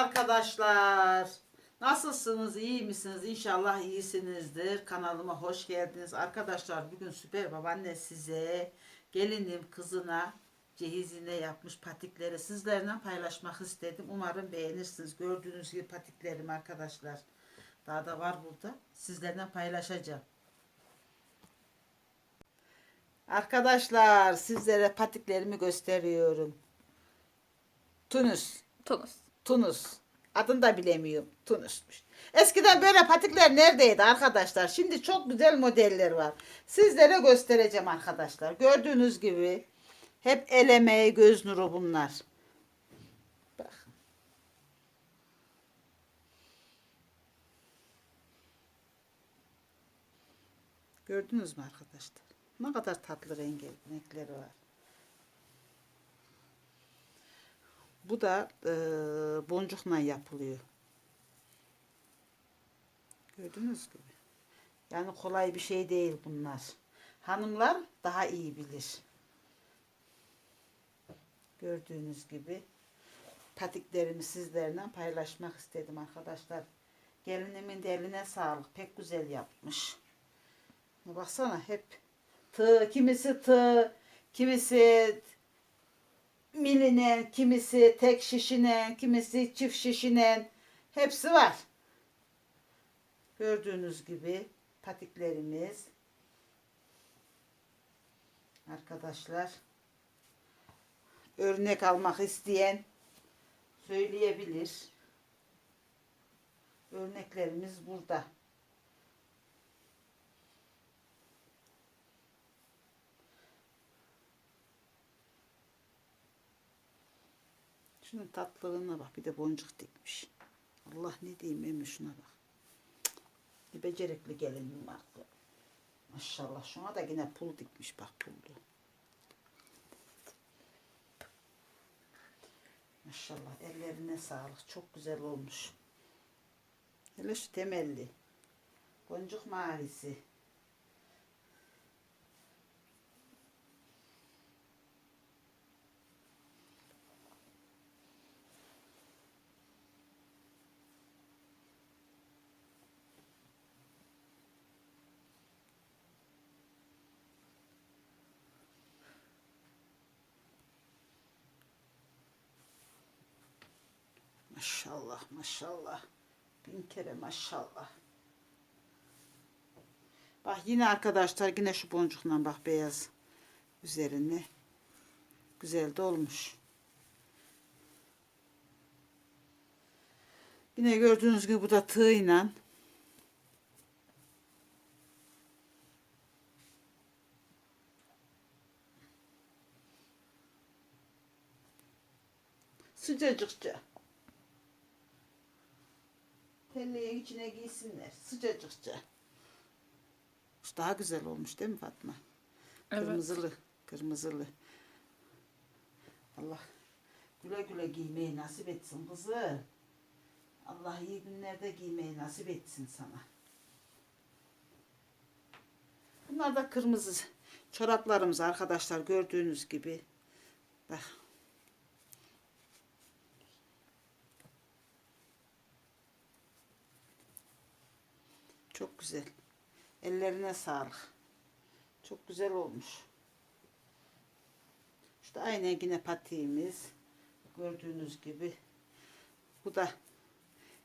arkadaşlar. Nasılsınız? iyi misiniz? İnşallah iyisinizdir. Kanalıma hoş geldiniz. Arkadaşlar bugün süper babaanne size gelinim kızına cehizine yapmış patikleri sizlerle paylaşmak istedim. Umarım beğenirsiniz. Gördüğünüz gibi patiklerim arkadaşlar. Daha da var burada. Sizlerle paylaşacağım. Arkadaşlar sizlere patiklerimi gösteriyorum. Tunus. Tunus. Tunus. Adını da bilemiyorum. Tunus'muş. Eskiden böyle patikler neredeydi arkadaşlar? Şimdi çok güzel modeller var. Sizlere göstereceğim arkadaşlar. Gördüğünüz gibi hep el emeği göz nuru bunlar. Gördünüz mü arkadaşlar? Ne kadar tatlı renkleri var. Bu da e, boncukla yapılıyor. Gördünüz gibi. Yani kolay bir şey değil bunlar. Hanımlar daha iyi bilir. Gördüğünüz gibi patiklerimi sizlerle paylaşmak istedim arkadaşlar. Gelinimin de eline sağlık. Pek güzel yapmış. Baksana hep tığ, kimisi tığ, kimisi milinen, kimisi tek şişinen, kimisi çift şişinen hepsi var. Gördüğünüz gibi patiklerimiz. Arkadaşlar örnek almak isteyen söyleyebilir. Örneklerimiz burada. Şunun tatlılığına bak. Bir de boncuk dikmiş. Allah ne diyeyim emmi şuna bak. Ne becerikli gelinim var. Maşallah. Şuna da yine pul dikmiş bak pullu. Maşallah ellerine sağlık. Çok güzel olmuş. Hele şu temelli. Boncuk mavisi. Maşallah maşallah. Bin kere maşallah. Bak yine arkadaşlar yine şu boncukla bak beyaz üzerine. Güzel de olmuş. Yine gördüğünüz gibi bu da tığıyla. Sıcacıkça. Telleğin içine giysinler. Sıcacıkça. Daha güzel olmuş değil mi Fatma? Evet. Kırmızılı. Kırmızılı. Allah güle güle giymeyi nasip etsin kızı. Allah iyi günlerde giymeyi nasip etsin sana. Bunlar da kırmızı çoraplarımız arkadaşlar gördüğünüz gibi. Bak. Çok güzel. Ellerine sağlık. Çok güzel olmuş. İşte aynen yine patiğimiz. Gördüğünüz gibi. Bu da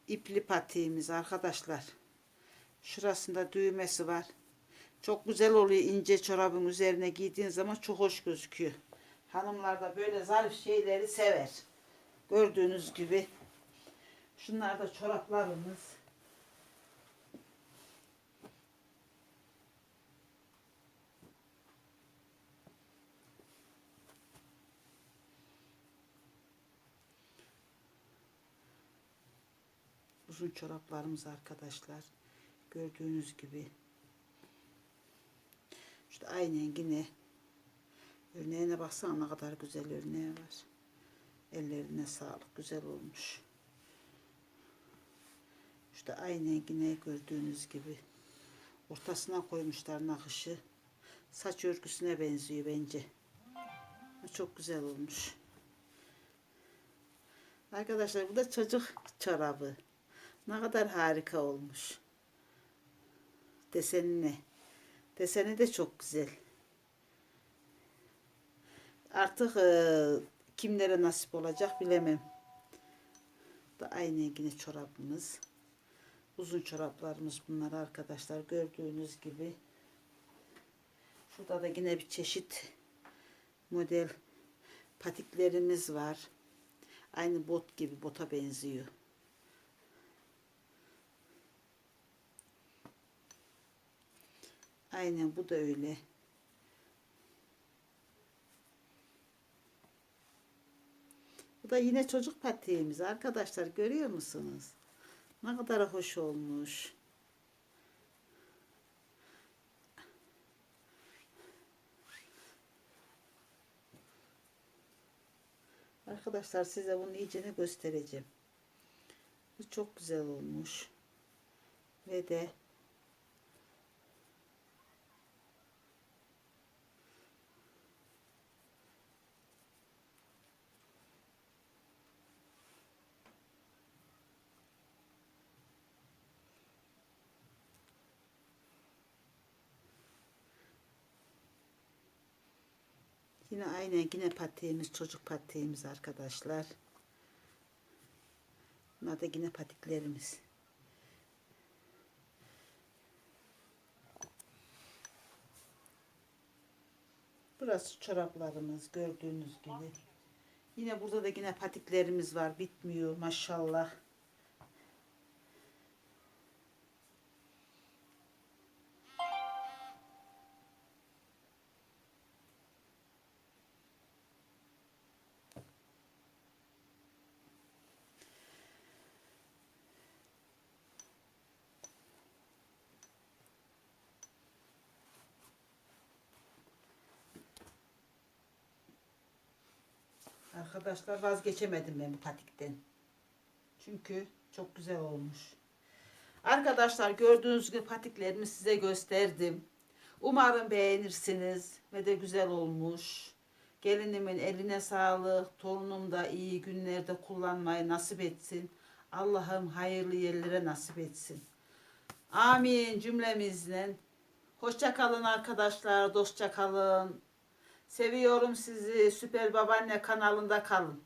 ipli patiğimiz arkadaşlar. Şurasında düğmesi var. Çok güzel oluyor ince çorabın üzerine giydiğin zaman çok hoş gözüküyor. Hanımlar da böyle zarif şeyleri sever. Gördüğünüz gibi. Şunlar da çoraplarımız. Uzun çoraplarımız arkadaşlar. Gördüğünüz gibi. İşte aynen yine örneğine baksana ne kadar güzel örneği var. Ellerine sağlık. Güzel olmuş. İşte aynen yine gördüğünüz gibi. Ortasına koymuşlar nakışı. Saç örgüsüne benziyor bence. Çok güzel olmuş. Arkadaşlar bu da çocuk çorabı. Ne kadar harika olmuş. Desenine. Deseni de çok güzel. Artık e, kimlere nasip olacak bilemem. Da aynı yine çorabımız. Uzun çoraplarımız bunlar arkadaşlar. Gördüğünüz gibi. Şurada da yine bir çeşit model patiklerimiz var. Aynı bot gibi bota benziyor. Aynen bu da öyle. Bu da yine çocuk patiğimiz arkadaşlar görüyor musunuz? Ne kadar hoş olmuş. Arkadaşlar size bunu iyicene göstereceğim. Bu çok güzel olmuş. Ve de Yine aynen yine patiğimiz çocuk patiğimiz arkadaşlar. Bunlar da yine patiklerimiz. Burası çoraplarımız gördüğünüz gibi. Yine burada da yine patiklerimiz var. Bitmiyor maşallah. Arkadaşlar vazgeçemedim ben bu patikten. Çünkü çok güzel olmuş. Arkadaşlar gördüğünüz gibi patiklerimi size gösterdim. Umarım beğenirsiniz ve de güzel olmuş. Gelinimin eline sağlık. Torunum da iyi günlerde kullanmayı nasip etsin. Allah'ım hayırlı yerlere nasip etsin. Amin cümlemizle. Hoşça kalın arkadaşlar. Dostça kalın. Seviyorum sizi. Süper Babaanne kanalında kalın.